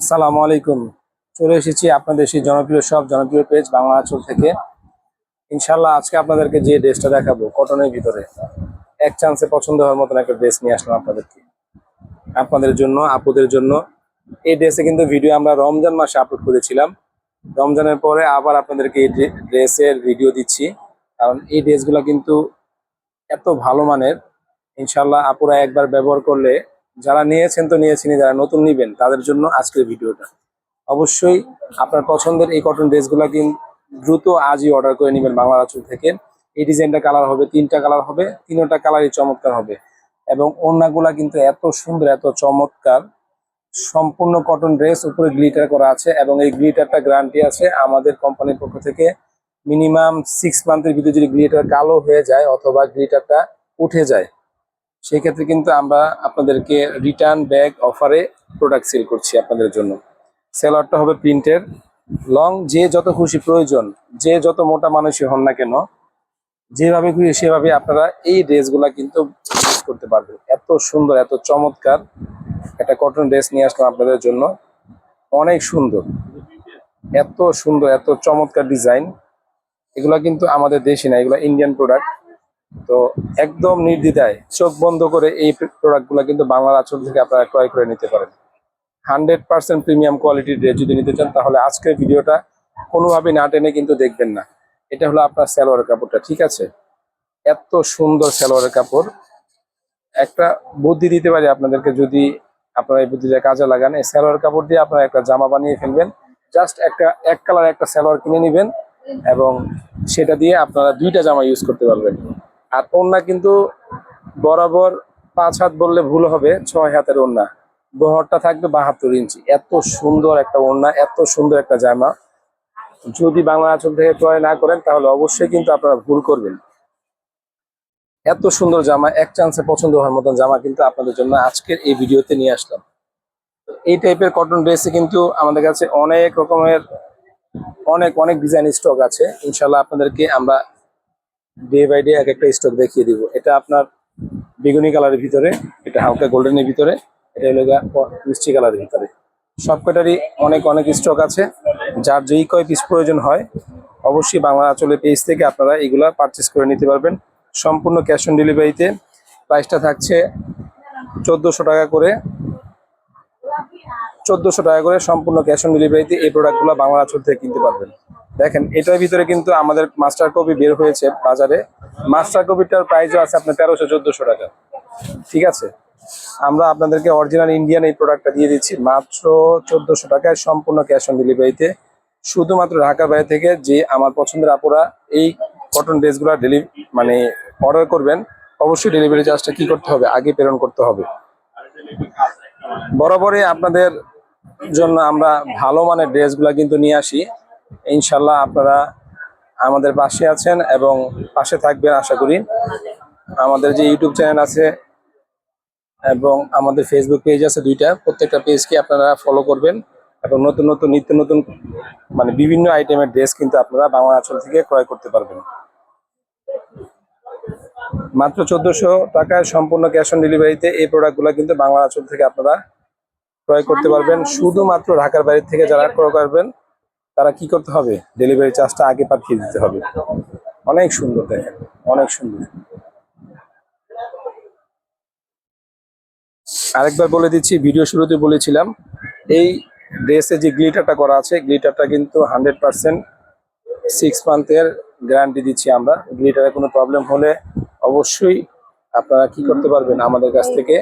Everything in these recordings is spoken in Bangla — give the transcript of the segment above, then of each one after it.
আসসালামু আলাইকুম। চলে এসেছি আপনাদের সেই জনপ্রিয় সব জনপ্রিয় পেজ বাংলা আঁচল থেকে। ইনশাল্লাহ আজকে আপনাদেরকে যে ড্রেসটা দেখাবো কটনের ভিতরে, এক চান্সে পছন্দ হওয়ার মতন একটা ড্রেস নিয়ে আসলাম আপনাদেরকে। আপনাদের জন্য, আপুদের জন্য। এই ড্রেসে কিন্তু ভিডিও আমরা রমজান মাসে আপলোড করেছিলাম। রমজানের পরে আবার আপনাদেরকে এই ড্রেসের ভিডিও দিচ্ছি। কারণ এই ড্রেসগুলো কিন্তু এত ভালো মানের। ইনশাল্লাহ আপুরা একবার ব্যবহার করলে যারা নিয়েছেন তো নিয়েছেনই, যারা নতুন নিবেন, তাদের জন্য আজকের ভিডিওটা। অবশ্যই আপনার পছন্দের এই কটন ড্রেসগুলো কিন্তু দ্রুত আজই অর্ডার করে নেবেন বাংলা আঁচল থেকে। এই ডিজাইনটা কালার হবে, তিনটা কালার হবে, তিনটা কালারই চমৎকার হবে। এবং ওড়নাগুলা কিন্তু এত সুন্দর, এত চমৎকার। সম্পূর্ণ কটন ড্রেস উপরে গ্লিটার করা আছে এবং এই গ্লিটারটা গ্যারান্টি আছে আমাদের কোম্পানির পক্ষ থেকে। মিনিমাম সিক্স মান্থের ভিতরে যদি গ্লিটার কালো হয়ে যায় অথবা গ্লিটারটা উঠে যায় সেই ক্ষেত্রে কিন্তু আমরা আপনাদেরকে রিটার্ন ব্যাগ অফারে প্রোডাক্ট সেল করছি আপনাদের জন্য। সেলারটা হবে প্রিন্টের লং যে যত খুশি প্রয়োজন, যে যত মোটা মানুষই হন না কেন, যেভাবে খুশি সেভাবে আপনারা এই ড্রেসগুলা কিন্তু ইউজ করতে পারবেন। এত সুন্দর, এত চমৎকার একটা কটন ড্রেস নিয়ে আসলাম আপনাদের জন্য। অনেক সুন্দর। এত সুন্দর, এত চমৎকার ডিজাইন এগুলা কিন্তু আমাদের দেশি না, এগুলো ইন্ডিয়ান প্রোডাক্ট তো একদম নির্দ্বিধায় চোখ বন্ধ করে এই প্রোডাক্টগুলো কিন্তু বাংলার আঁচল থেকে আপনারা ক্রয় করে নিতে পারেন। হান্ড্রেড পার্সেন্ট প্রিমিয়াম কোয়ালিটির ড্রেস যদি নিতে চান, তাহলে আজকের ভিডিওটা কোনোভাবে না টেনে কিন্তু দেখবেন না। এটা হলো আপনার সালোয়ারের কাপড়টা, ঠিক আছে? এত সুন্দর সালোয়ারের কাপড়। একটা বুদ্ধি দিতে পারি আপনাদেরকে যদি আপনারা এই বুদ্ধিটা কাজে লাগান। এই সালোয়ার কাপড় দিয়ে আপনারা একটা জামা বানিয়ে ফেলবেন। জাস্ট একটা, এক কালার একটা সালোয়ার কিনে নেবেন এবং সেটা দিয়ে আপনারা দুইটা জামা ইউজ করতে পারবেন। আর ওড়না কিন্তু বরাবর পাঁচ হাত বললে ভুল হবে, ছয় হাতের ওড়না। বহরটা থাকবে বাহাত্তর ইঞ্চি। এত সুন্দর একটা ওড়না, এত সুন্দর একটা জামা। যদি বাংলা আঁচল থেকে ক্রয় না করেন, তাহলে অবশ্যই কিন্তু আপনারা ভুল করবেন। এত সুন্দর জামা, এক চান্সে পছন্দ হওয়ার মতন জামা কিন্তু আপনাদের জন্য আজকের এই ভিডিওতে নিয়ে আসলাম। এই টাইপের কটন ড্রেসে কিন্তু আমাদের কাছে অনেক রকমের, অনেক অনেক ডিজাইন স্টক আছে। ইনশাল্লাহ আপনাদেরকে আমরা ডে বাই ডে এক একটা স্টক দেখিয়ে দিব। এটা আপনার বেগুনি কালারের ভিতরে, এটা হালকা গোল্ডেনের ভিতরে, এটা হলো মিষ্টি কালারের ভিতরে। সব কটারই অনেক অনেক স্টক আছে। যার যেই কয় পিস প্রয়োজন হয়, অবশ্যই বাংলা আঁচলের পেজ থেকে আপনারা এগুলা পারচেস করে নিতে পারবেন। সম্পূর্ণ ক্যাশ অন ডেলিভারিতে প্রাইসটা থাকছে চোদ্দোশো টাকা করে। চোদ্দোশো টাকা করে সম্পূর্ণ ক্যাশ অন ডেলিভারিতে এই প্রোডাক্টগুলো বাংলা আঁচল থেকে কিনতে পারবেন। দেখেন, এটার ভিতরে কিন্তু আমাদের মাস্টার কপি বের হয়েছে বাজারে। মাস্টার কপিটার প্রাইসও আছে আপনার তেরোশো, চোদ্দশো টাকা। ঠিক আছে? আমরা আপনাদেরকে অরিজিনাল ইন্ডিয়ান এই প্রোডাক্টটা দিয়ে দিচ্ছি। মাত্র চোদ্দোশো টাকায় সম্পূর্ণ ক্যাশ অন ডেলিভারিতে শুধুমাত্র ঢাকার বাইরে থেকে যে আমার পছন্দের আপুরা এই কটন ড্রেসগুলো ডেলি মানে অর্ডার করবেন, অবশ্যই ডেলিভারি চার্জটা কি করতে হবে? আগে প্রেরণ করতে হবে। বরাবরই আপনাদের জন্য আমরা ভালো মানের ড্রেসগুলো কিন্তু নিয়ে আসি। ইনশাল্লাহ আপনারা আমাদের পাশে আছেন এবং পাশে থাকবেন, আশা করি। আমাদের যে ইউটিউব চ্যানেল আছে এবং আমাদের ফেসবুক পেজ আছে দুইটা, প্রত্যেকটা পেজকে আপনারা ফলো করবেন এবং নতুন নতুন, নিত্য নতুন মানে বিভিন্ন আইটেমের ড্রেস কিন্তু আপনারা বাংলা আঁচল থেকে ক্রয় করতে পারবেন। মাত্র চোদ্দশো টাকায় সম্পূর্ণ ক্যাশ অন ডেলিভারিতে এই প্রোডাক্টগুলো কিন্তু বাংলা আঁচল থেকে আপনারা ক্রয় করতে পারবেন। শুধুমাত্র ঢাকার বাইরে থেকে যারা ক্রয় করবেন তারা কি করতে হবে? ডেলিভারি চার্জটা আগে পাঠিয়ে দিতে হবে। অনেক সুন্দর দেখেন, অনেক সুন্দর। আরেকবার বলে দিচ্ছি ভিডিও শুরুতে বলেছিলাম, এই ড্রেসে যে গ্লিটারটা করা আছে গ্লিটারটা কিন্তু হান্ড্রেড পার্সেন্ট সিক্স মান্থের গ্যারান্টি দিচ্ছি আমরা। গ্লিটারে কোনো প্রবলেম হলে অবশ্যই আপনারা কি করতে পারবেন? আমাদের কাছ থেকে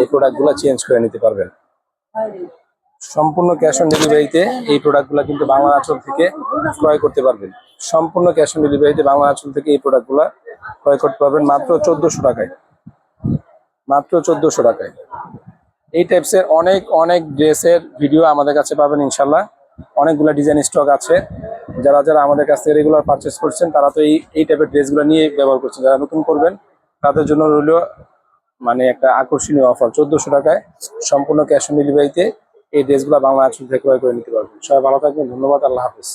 এই প্রোডাক্টগুলো চেঞ্জ করে নিতে পারবেন। সম্পূর্ণ ক্যাশ অন ডেলিভারিতে এই প্রোডাক্টগুলো কিন্তু বাংলা আঁচল থেকে ক্রয় করতে পারবেন। সম্পূর্ণ ক্যাশ অন ডেলিভারিতে বাংলা আঁচল থেকে এই প্রোডাক্টগুলো ক্রয় করতে পারবেন মাত্র চোদ্দশো টাকায়। মাত্র চোদ্দশো টাকায়। এই টাইপসের অনেক অনেক ড্রেসের ভিডিও আমাদের কাছে পাবেন ইনশাল্লাহ অনেকগুলো ডিজাইন স্টক আছে। যারা যারা আমাদের কাছ থেকে রেগুলার পারচেস করছেন, তারা তো এই এই টাইপের ড্রেসগুলো নিয়ে ব্যবহার করছেন। যারা নতুন করবেন, তাদের জন্য রইল মানে একটা আকর্ষণীয় অফার চোদ্দশো টাকায় সম্পূর্ণ ক্যাশ অন ডেলিভারিতে এই ড্রেসগুলো বাংলা আঁচল থেকে ক্রয় করে নিতে পারবেন। সবাই ভালো থাকবেন, ধন্যবাদ, আল্লাহ হাফিজ।